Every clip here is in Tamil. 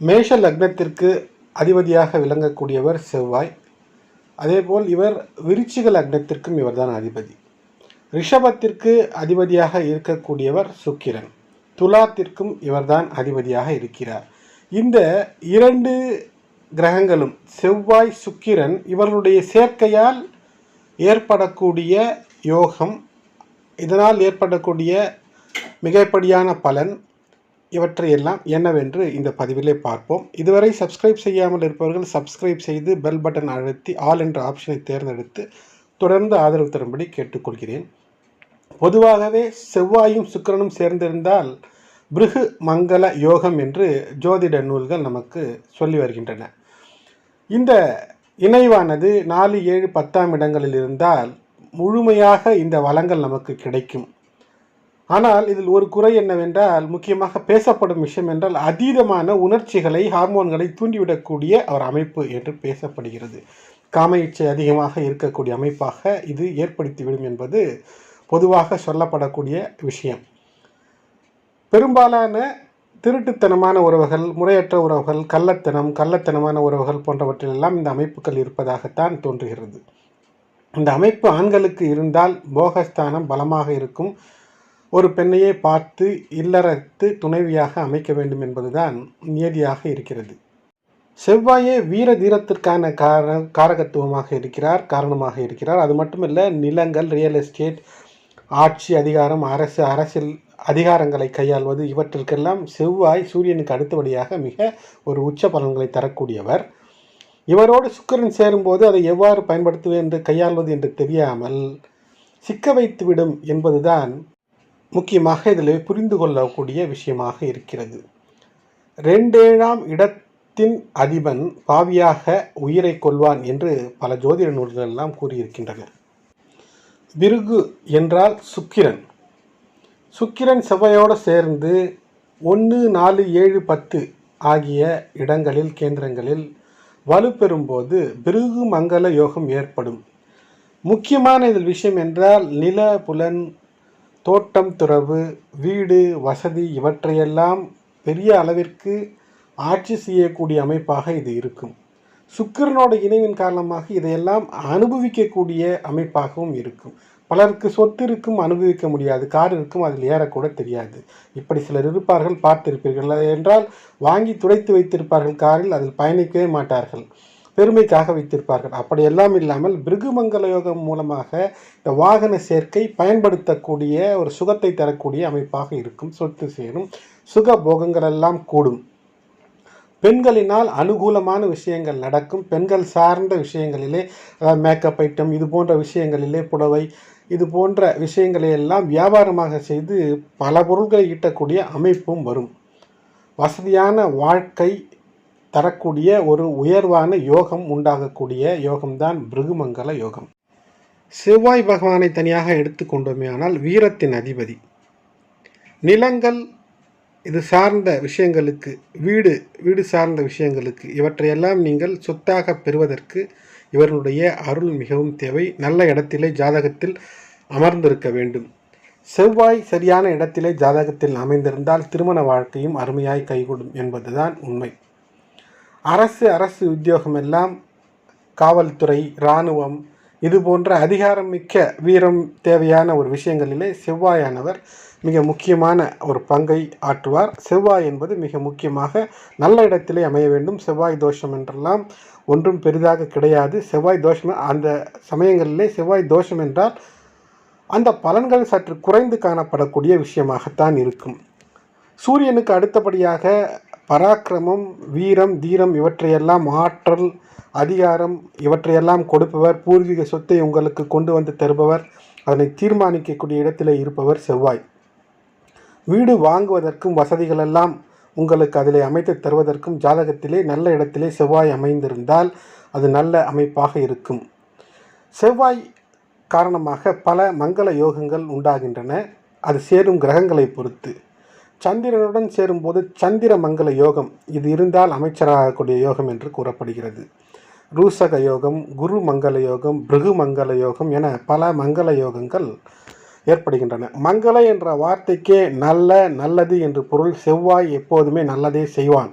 மேஷ லக்னத்திற்கு அதிபதியாக விளங்கக்கூடியவர் செவ்வாய். அதேபோல் இவர் விருச்சிக லக்னத்திற்கும் இவர்தான் அதிபதி. ரிஷபத்திற்கு அதிபதியாக இருக்கக்கூடியவர் சுக்கிரன். துலாத்திற்கும் இவர்தான் அதிபதியாக இருக்கிறார். இந்த இரண்டு கிரகங்களும் செவ்வாய் சுக்கிரன் இவர்களுடைய சேர்க்கையால் ஏற்படக்கூடிய யோகம் இதனால் ஏற்படக்கூடிய மிகைப்படியான பலன் இவற்றையெல்லாம் என்னவென்று இந்த பதிவிலே பார்ப்போம். இதுவரை சப்ஸ்கிரைப் செய்யாமல் இருப்பவர்கள் சப்ஸ்கிரைப் செய்து பெல் பட்டன் அழுத்தி ஆல் என்ற ஆப்ஷனை தேர்ந்தெடுத்து தொடர்ந்து ஆதரவு தரும்படி கேட்டுக்கொள்கிறேன். பொதுவாகவே செவ்வாயும் சுக்கிரனும் சேர்ந்திருந்தால் பிருகு மங்கள யோகம் என்று ஜோதிட நூல்கள் நமக்கு சொல்லி வருகின்றன. இந்த இணைவானது நாலு ஏழு பத்தாம் இடங்களில் இருந்தால் முழுமையாக இந்த வளங்கள் நமக்கு கிடைக்கும். ஆனால் இதில் ஒரு குறை என்னவென்றால் முக்கியமாக பேசப்படும் விஷயம் என்றால் அதீதமான உணர்ச்சிகளை ஹார்மோன்களை தூண்டிவிடக்கூடிய ஒரு அமைப்பு என்று பேசப்படுகிறது. காம இச்சை அதிகமாக இருக்கக்கூடிய அமைப்பாக இது ஏற்படுத்திவிடும் என்பது பொதுவாக சொல்லப்படக்கூடிய விஷயம். பெரும்பாலான திருட்டுத்தனமான உறவுகள் முறையற்ற உறவுகள் கள்ளத்தனம் கள்ளத்தனமான உறவுகள் போன்றவற்றிலெல்லாம் இந்த அமைப்புகள் இருப்பதாகத்தான் தோன்றுகிறது. இந்த அமைப்பு ஆண்களுக்கு இருந்தால் போகஸ்தானம் பலமாக இருக்கும். ஒரு பெண்ணையே பார்த்து இல்லறத்து துணைவியாக அமைக்க வேண்டும் என்பதுதான் நியதியாக இருக்கிறது. செவ்வாயே வீர தீரத்திற்கான கார காரகத்துவமாக இருக்கிறார் காரணமாக இருக்கிறார். அது மட்டுமல்ல நிலங்கள் ரியல் எஸ்டேட் ஆட்சி அதிகாரம் அரசு அரசியல் அதிகாரங்களை கையாள்வது இவற்றிற்கெல்லாம் செவ்வாய் சூரியனுக்கு அடுத்தபடியாக மிக ஒரு உச்ச பலன்களை தரக்கூடியவர். இவரோடு சுக்கிரன் சேரும்போது அதை எவ்வாறு பயன்படுத்துவது என்று கையாள்வது என்று தெரியாமல் சிக்க வைத்துவிடும் என்பதுதான் முக்கியமாக இதில் புரிந்து கொள்ளக்கூடிய விஷயமாக இருக்கிறது. ரெண்டேழாம் இடத்தின் அதிபன் பாவியாக உயிரை கொள்வான் என்று பல ஜோதிட நூல்கள் எல்லாம் கூறியிருக்கின்றன. விருகு என்றால் சுக்கிரன். சுக்கிரன் செவ்வையோடு சேர்ந்து ஒன்று நாலு ஏழு பத்து ஆகிய இடங்களில் கேந்திரங்களில் வலுப்பெறும்போது பிருகு மங்கள யோகம் ஏற்படும். முக்கியமான இதில் விஷயம் என்றால் நில புலன் தோட்டம் துறவு வீடு வசதி இவற்றையெல்லாம் பெரிய அளவிற்கு ஆட்சி செய்யக்கூடிய அமைப்பாக இது இருக்கும். சுக்கிரனோட இணைவின் காரணமாக இதையெல்லாம் அனுபவிக்கக்கூடிய அமைப்பாகவும் இருக்கும். பலருக்கு சொத்து இருக்கும் அனுபவிக்க முடியாது. கார் இருக்கும் அதில் ஏறக்கூட தெரியாது. இப்படி சிலர் இருப்பார்கள் பார்த்திருப்பீர்கள். என்றால் வாங்கி துடைத்து வைத்திருப்பார்கள் காரில் அதில் பயணிக்கவே மாட்டார்கள். பெருமைக்காக வைத்திருப்பார்கள். அப்படியெல்லாம் இல்லாமல் பிருகுமங்கல யோகம் மூலமாக இந்த வாகன சேர்க்கை பயன்படுத்தக்கூடிய ஒரு சுகத்தை தரக்கூடிய அமைப்பாக இருக்கும். சொத்து சேரும் சுக போகங்கள் எல்லாம் கூடும். பெண்களினால் அனுகூலமான விஷயங்கள் நடக்கும். பெண்கள் சார்ந்த விஷயங்களிலே அதாவது மேக்கப் ஐட்டம் இது போன்ற விஷயங்களிலே புடவை இது போன்ற விஷயங்களை எல்லாம் வியாபாரமாக செய்து பல பொருட்களை ஈட்டக்கூடிய அமைப்பும் வரும். வசதியான வாழ்க்கை தரக்கூடிய ஒரு உயர்வான யோகம் உண்டாகக்கூடிய யோகம்தான் பிருகுமங்கல யோகம். செவ்வாய் பகவானை தனியாக எடுத்துக்கொண்டோமே ஆனால் வீரத்தின் அதிபதி. நிலங்கள் இது சார்ந்த விஷயங்களுக்கு வீடு வீடு சார்ந்த விஷயங்களுக்கு இவற்றையெல்லாம் நீங்கள் சொத்தாக பெறுவதற்கு இவர்களுடைய அருள் மிகவும் தேவை. நல்ல இடத்திலே ஜாதகத்தில் அமர்ந்திருக்க வேண்டும். செவ்வாய் சரியான இடத்திலே ஜாதகத்தில் அமைந்திருந்தால் திருமண வாழ்க்கையும் அருமையாய் கைகூடும் என்பதுதான் உண்மை. அரசு அரசு உத்தியோகம் எல்லாம் காவல்துறை இராணுவம் இது போன்ற அதிகாரம் மிக்க வீரம் தேவையான ஒரு விஷயங்களிலே செவ்வாயானவர் மிக முக்கியமான ஒரு பங்கை ஆற்றுவார். செவ்வாய் என்பது மிக முக்கியமாக நல்ல இடத்திலே அமைய வேண்டும். செவ்வாய் தோஷம் என்றெல்லாம் ஒன்றும் பெரிதாக கிடையாது. செவ்வாய் தோஷம் அந்த சமயங்களிலே செவ்வாய் தோஷம் என்றால் அந்த பலன்கள் சற்று குறைந்து காணப்படக்கூடிய விஷயமாகத்தான் இருக்கும். சூரியனுக்கு அடுத்தபடியாக பராக்கிரமம் வீரம் தீரம் இவற்றையெல்லாம் ஆற்றல் அதிகாரம் இவற்றையெல்லாம் கொடுப்பவர் பூர்வீக சொத்தை உங்களுக்கு கொண்டு வந்து தருபவர் அதனை தீர்மானிக்கக்கூடிய இடத்திலே இருப்பவர் செவ்வாய். வீடு வாங்குவதற்கும் வசதிகளெல்லாம் உங்களுக்கு அதில் அமைத்து தருவதற்கும் ஜாதகத்திலே நல்ல இடத்திலே செவ்வாய் அமைந்திருந்தால் அது நல்ல அமைப்பாக இருக்கும். செவ்வாய் காரணமாக பல மங்கள யோகங்கள் உண்டாகின்றன. அது சேரும் கிரகங்களை பொறுத்து. சந்திரனுடன் சேரும்போது சந்திர மங்கள யோகம். இது இருந்தால் அமைச்சராகக்கூடிய யோகம் என்று கூறப்படுகிறது. ரூசக யோகம் குரு மங்கள யோகம் பிருகு மங்கள யோகம் என பல மங்கள யோகங்கள் ஏற்படுகின்றன. மங்கள என்ற வார்த்தைக்கே நல்ல நல்லது என்று பொருள் செவ்வாய் எப்போதுமே நல்லதே செய்வான்.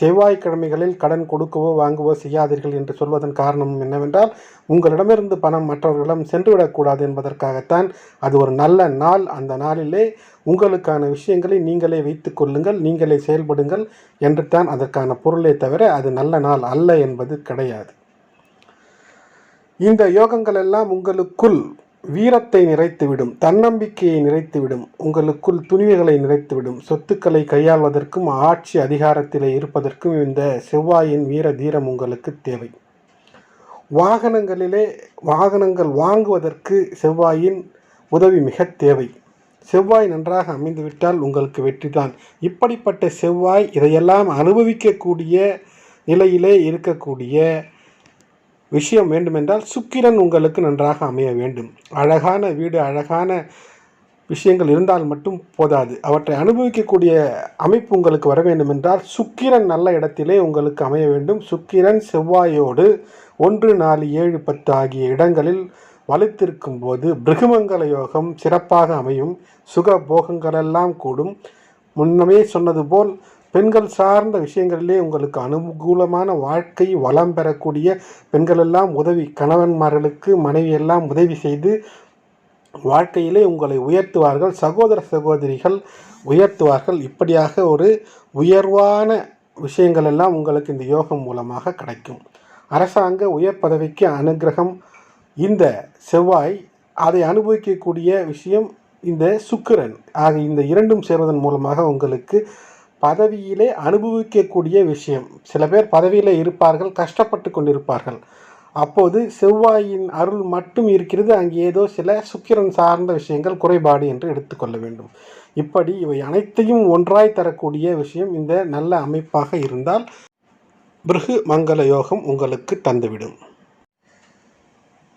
செவ்வாய்க்கிழமைகளில் கடன் கொடுக்கவோ வாங்கவோ செய்யாதீர்கள் என்று சொல்வதன் காரணம் என்னவென்றால் உங்களிடமிருந்து பணம் மற்றவர்களிடம் சென்றுவிடக்கூடாது என்பதற்காகத்தான் அது ஒரு நல்ல நாள். அந்த நாளிலே உங்களுக்கான விஷயங்களை நீங்களே வைத்துக் கொள்ளுங்கள் நீங்களே செயல்படுங்கள் என்று தான் அதற்கான பொருளே தவிர அது நல்ல நாள் அல்ல என்பது கிடையாது. இந்த யோகங்கள் எல்லாம் உங்களுக்குள் வீரத்தை நிறைத்துவிடும் தன்னம்பிக்கையை நிறைத்துவிடும் உங்களுக்குள் துணிவுகளை நிறைத்துவிடும் சொத்துக்களை கையாள்வதற்கும் ஆட்சி அதிகாரத்திலே இருப்பதற்கும் இந்த செவ்வாயின் வீர தீரம் உங்களுக்கு தேவை. வாகனங்களிலே வாகனங்கள் வாங்குவதற்கு செவ்வாயின் உதவி மிக தேவை. செவ்வாய் நன்றாக அமைந்துவிட்டால் உங்களுக்கு வெற்றிதான். இப்படிப்பட்ட செவ்வாய் இதையெல்லாம் அனுபவிக்கக்கூடிய நிலையிலே இருக்கக்கூடிய விஷயம் வேண்டுமென்றால் சுக்கிரன் உங்களுக்கு நன்றாக அமைய வேண்டும். அழகான வீடு அழகான விஷயங்கள் இருந்தால் மட்டும் போதாது. அவற்றை அனுபவிக்கக்கூடிய அமைப்பு உங்களுக்கு வர வேண்டுமென்றால் சுக்கிரன் நல்ல இடத்திலே உங்களுக்கு அமைய வேண்டும். சுக்கிரன் செவ்வாயோடு ஒன்று நாலு ஏழு பத்து ஆகிய இடங்களில் வலித்திருக்கும் போது பிருகுமங்கல யோகம் சிறப்பாக அமையும். சுக போகங்களெல்லாம் கூடும். முன்னமே சொன்னது போல் பெண்கள் சார்ந்த விஷயங்களிலே உங்களுக்கு அனுகூலமான வாழ்க்கை வளம் பெறக்கூடிய பெண்களெல்லாம் உதவி கணவன்மார்களுக்கு மனைவியெல்லாம் உதவி செய்து வாழ்க்கையிலே உங்களை உயர்த்துவார்கள். சகோதர சகோதரிகள் உயர்த்துவார்கள். இப்படியாக ஒரு உயர்வான விஷயங்கள் எல்லாம் உங்களுக்கு இந்த யோகம் மூலமாக கிடைக்கும். அரசாங்க உயர் பதவிக்கு அனுகிரகம். இந்த செவ்வாய் அதை அனுபவிக்கக்கூடிய விஷயம் இந்த சுக்கிரன். ஆக இந்த இரண்டும் சேர்வதன் மூலமாக உங்களுக்கு பதவியிலே அனுபவிக்கக்கூடிய விஷயம். சில பேர் பதவியில் இருப்பார்கள் கஷ்டப்பட்டு கொண்டிருப்பார்கள். அப்போது செவ்வாயின் அருள் மட்டும் இருக்கிறது அங்கே ஏதோ சில சுக்கிரன் சார்ந்த விஷயங்கள் குறைபாடு என்று எடுத்துக்கொள்ள வேண்டும். இப்படி இவை அனைத்தையும் ஒன்றாய் தரக்கூடிய விஷயம் இந்த நல்ல அமைப்பாக இருந்தால் பிருகு மங்கள யோகம் உங்களுக்கு தந்துவிடும்.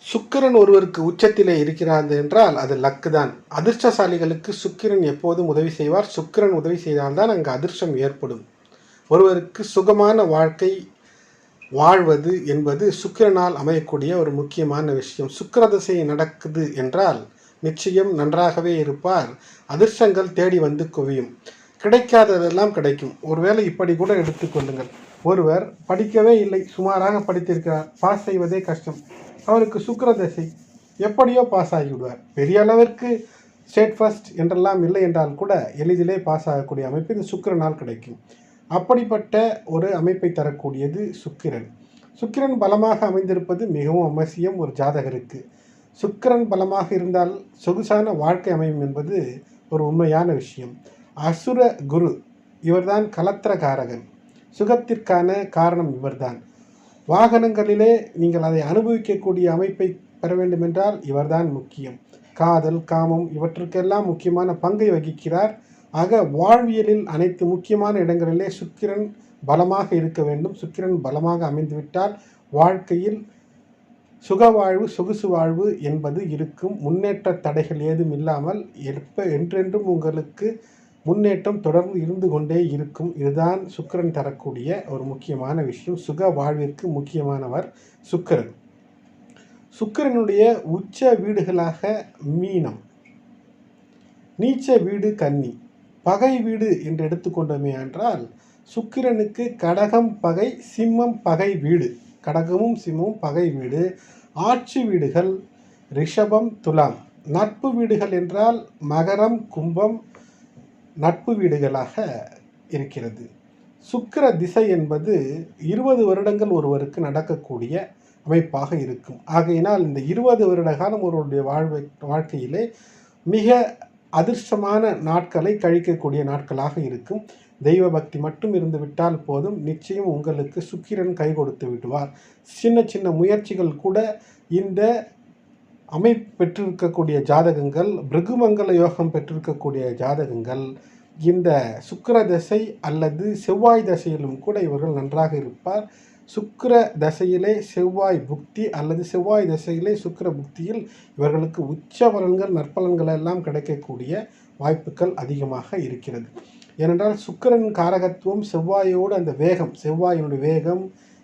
சுக்கிரன் ஒருவருக்கு உச்சத்திலே இருக்கிறார் என்றால் அது லக்கு தான் அதிர்ஷ்டசாலிகளுக்கு சுக்கிரன் எப்போதும் உதவி செய்வார். சுக்கிரன் உதவி செய்தால்தான் அங்கு அதிர்ஷ்டம் ஏற்படும். ஒருவருக்கு சுகமான வாழ்க்கை வாழ்வது என்பது சுக்கிரனால் அமையக்கூடிய ஒரு முக்கியமான விஷயம். சுக்கிர திசை நடக்குது என்றால் நிச்சயம் நன்றாகவே இருப்பார். அதிர்ஷ்டங்கள் தேடி வந்து குவியும். கிடைக்காததெல்லாம் கிடைக்கும். ஒருவேளை இப்படி கூட எடுத்துக்கொள்ளுங்கள் ஒருவர் படிக்கவே இல்லை சுமாராக படித்திருக்கிறார். பாஸ் செய்வதே கஷ்டம். அவருக்கு சுக்கர தசை. எப்படியோ பாஸ் ஆகிவிடுவார். பெரிய அளவிற்கு ஸ்டேட் ஃபர்ஸ்ட் என்றெல்லாம் இல்லை என்றால் கூட எளிதிலே பாஸ் ஆகக்கூடிய அமைப்பு இந்த சுக்கிரனால் கிடைக்கும். அப்படிப்பட்ட ஒரு அமைப்பை தரக்கூடியது சுக்கிரன். சுக்கிரன் பலமாக அமைந்திருப்பது மிகவும் அவசியம் ஒரு ஜாதகருக்கு. சுக்கிரன் பலமாக இருந்தால் சொகுசான வாழ்க்கை அமையும் என்பது ஒரு உண்மையான விஷயம். அசுர குரு இவர்தான் கலத்திரகாரகன். சுகத்திற்கான காரணம் இவர்தான். வாகனங்களிலே நீங்கள் அதை அனுபவிக்கக்கூடிய அமைப்பை பெற வேண்டுமென்றால் இவர்தான் முக்கியம். காதல் காமம் இவற்றுக்கெல்லாம் முக்கியமான பங்கை வகிக்கிறார். ஆக வாழ்வியலில் அனைத்து முக்கியமான இடங்களிலே சுக்கிரன் பலமாக இருக்க வேண்டும். சுக்கிரன் பலமாக அமைந்துவிட்டால் வாழ்க்கையில் சுக வாழ்வு சொகுசு வாழ்வு என்பது இருக்கும். முன்னேற்ற தடைகள் ஏதும் இல்லாமல் எப்ப என்றென்றும் உங்களுக்கு முன்னேற்றம் தொடர்ந்து இருந்து கொண்டே இருக்கும். இதுதான் சுக்கிரன் தரக்கூடிய ஒரு முக்கியமான விஷயம். சுக வாழ்விற்கு முக்கியமானவர் சுக்கிரன். சுக்கிரனுடைய உச்ச வீடுகளாக மீனம். நீச்ச வீடு கன்னி. பகை வீடு என்று எடுத்துக்கொண்டோமே என்றால் சுக்கிரனுக்கு கடகம் பகை சிம்மம் பகை வீடு. கடகமும் சிம்மமும் பகை வீடு. ஆட்சி வீடுகள் ரிஷபம் துலாம். நட்பு வீடுகள் என்றால் மகரம் கும்பம் நட்பு வீடுகளாக இருக்கிறது. சுக்கிர திசை என்பது இருபது வருடங்கள் ஒருவருக்கு நடக்கக்கூடிய அமைப்பாக இருக்கும். ஆகையினால் இந்த இருபது வருட காலம் ஒருவருடைய வாழ்வை வாழ்க்கையிலே மிக அதிர்ஷ்டமான நாட்களை கழிக்கக்கூடிய நாட்களாக இருக்கும். தெய்வ பக்தி மட்டும் இருந்து விட்டால் போதும். நிச்சயம் உங்களுக்கு சுக்கிரன் கை கொடுத்து விடுவார். சின்ன சின்ன முயற்சிகள் கூட இந்த அமை பெற்றிருக்கக்கூடிய ஜாதகங்கள் பிருகுமங்கல யோகம் பெற்றிருக்கக்கூடிய ஜாதகங்கள் இந்த சுக்கிர தசை அல்லது செவ்வாய் தசையிலும் கூட இவர்கள் நன்றாக இருப்பார். சுக்கிர தசையிலே செவ்வாய் புக்தி அல்லது செவ்வாய் தசையிலே சுக்கிர புக்தியில் இவர்களுக்கு உச்ச பலன்கள் நற்பலன்கள் எல்லாம் கிடைக்கக்கூடிய வாய்ப்புகள் அதிகமாக இருக்கிறது. ஏனென்றால் சுக்கிரன் காரகத்துவம் செவ்வாயோடு அந்த வேகம் செவ்வாயினுடைய வேகம்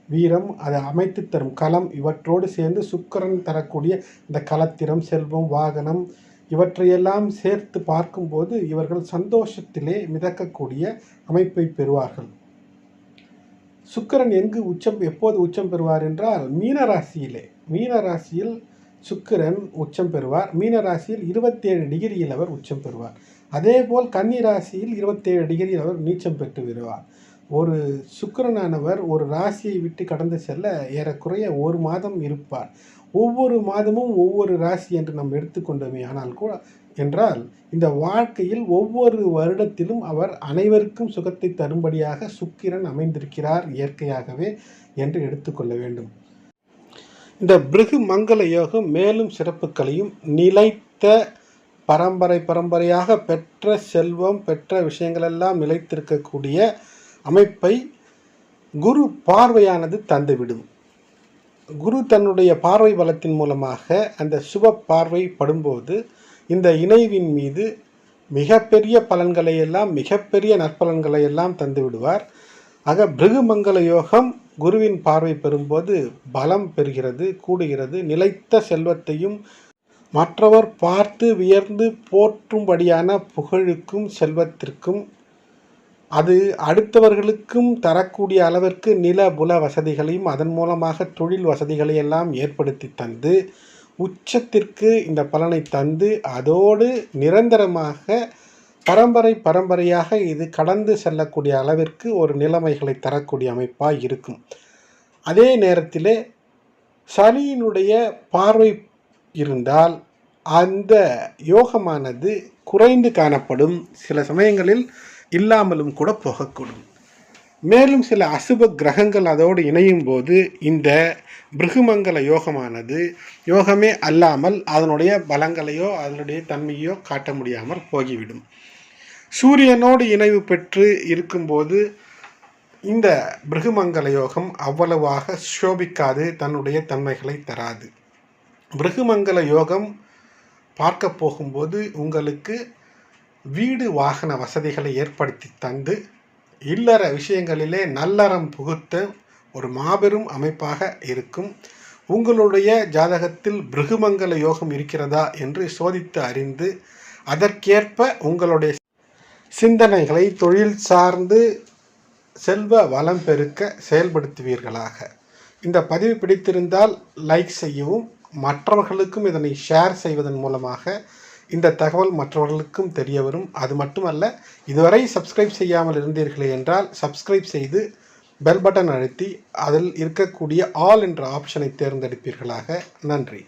வீரம் அதை அமைத்து தரும் களம். இவற்றோடு சேர்ந்து சுக்கரன் தரக்கூடிய இந்த களத்திரம் செல்வம் வாகனம் இவற்றையெல்லாம் சேர்த்து பார்க்கும்போது இவர்கள் சந்தோஷத்திலே மிதக்கக்கூடிய அமைப்பை பெறுவார்கள். சுக்கிரன் எங்கு உச்சம் எப்போது உச்சம் பெறுவார் என்றால் மீனராசியிலே. மீனராசியில் சுக்கிரன் உச்சம் பெறுவார். மீனராசியில் இருபத்தேழு டிகிரியில் அவர் உச்சம் பெறுவார். அதேபோல் கன்னி ராசியில் இருபத்தேழு டிகிரியில் அவர் நீச்சம் பெற்று வருவார் ஒரு சுக்கிரனானவர் ஒரு ராசியை விட்டு கடந்து செல்ல ஏறக்குறைய ஒரு மாதம் இருப்பார். ஒவ்வொரு மாதமும் ஒவ்வொரு ராசி என்று நாம் எடுத்துக்கொண்டோமே. ஆனால் கூட என்றால் இந்த வாழ்க்கையில் ஒவ்வொரு வருடத்திலும் அவர் அனைவருக்கும் சுகத்தை தரும்படியாக சுக்கிரன் அமைந்திருக்கிறார் இயற்கையாகவே என்று எடுத்துக்கொள்ள வேண்டும். இந்த பிருகு மங்கள யோகம் மேலும் சிறப்புகளையும் நிலைத்த பரம்பரை பரம்பரையாக பெற்ற செல்வம் பெற்ற விஷயங்களெல்லாம் நிலைத்திருக்கக்கூடிய அமைப்பை குரு பார்வையானது தந்துவிடும். குரு தன்னுடைய பார்வை பலத்தின் மூலமாக அந்த சுப பார்வை படும்போது இந்த இணைவின் மீது மிகப்பெரிய பலன்களை எல்லாம் மிகப்பெரிய நற்பலன்களை எல்லாம் தந்து விடுவார் ஆக பிருகுமங்கல யோகம் குருவின் பார்வை பெறும்போது பலம் பெறுகிறது கூடுகிறது. நிலைத்த செல்வத்தையும் மற்றவர் பார்த்து வியர்ந்து போற்றும்படியான புகழுக்கும் செல்வத்திற்கும் அது அடுத்தவர்களுக்கும் தரக்கூடிய அளவிற்கு நில புல வசதிகளையும் அதன் மூலமாக தொழில் வசதிகளை எல்லாம் ஏற்படுத்தி தந்து உச்சத்திற்கு இந்த பலனை தந்து அதோடு நிரந்தரமாக பரம்பரை பரம்பரையாக இது கடந்து செல்லக்கூடிய அளவிற்கு ஒரு நிலைமைகளை தரக்கூடிய அமைப்பாக இருக்கும். அதே நேரத்தில் சனியினுடைய பார்வை இருந்தால் அந்த யோகமானது குறைந்து காணப்படும். சில சமயங்களில் இல்லாமலும் கூட போகக்கூடும். மேலும் சில அசுப கிரகங்கள் அதோடு இணையும் போது இந்த பிருகுமங்கல யோகமானது யோகமே அல்லாமல் அதனுடைய பலங்களையோ அதனுடைய தன்மையோ காட்ட முடியாமல் போகிவிடும். சூரியனோடு இணைவு பெற்று இருக்கும்போது இந்த பிருகுமங்கல யோகம் அவ்வளவாக சோபிக்காது தன்னுடைய தன்மைகளை தராது. பிருகுமங்கல யோகம் பார்க்க போகும்போது உங்களுக்கு வீடு வாகன வசதிகளை ஏற்படுத்தி தந்து இல்லற விஷயங்களிலே நல்லறம் புகுத்த ஒரு மாபெரும் அமைப்பாக இருக்கும். உங்களுடைய ஜாதகத்தில் பிருகுமங்கல யோகம் இருக்கிறதா என்று சோதித்து அறிந்து அதற்கேற்ப உங்களுடைய சிந்தனைகளை தொழில் சார்ந்து செல்வ வளம் பெருக்க செயல்படுத்துவீர்களாக. இந்த பதிவு பிடித்திருந்தால் லைக் செய்யவும் மற்றவர்களுக்கும் இதனை ஷேர் செய்வதன் மூலமாக இந்த தகவல் மற்றவர்களுக்கும் தெரிய வரும் அது மட்டுமல்ல இதுவரை சப்ஸ்கிரைப் செய்யாமல் இருந்தீர்களே என்றால் சப்ஸ்கிரைப் செய்து பெல் பட்டன் அழுத்தி அதில் இருக்கக்கூடிய ஆல் என்ற ஆப்ஷனை தேர்ந்தெடுப்பீர்களாக நன்றி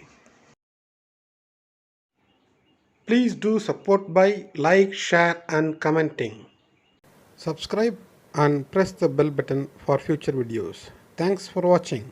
please do support by like share and commenting subscribe and press the bell button for future videos. Thanks for watching.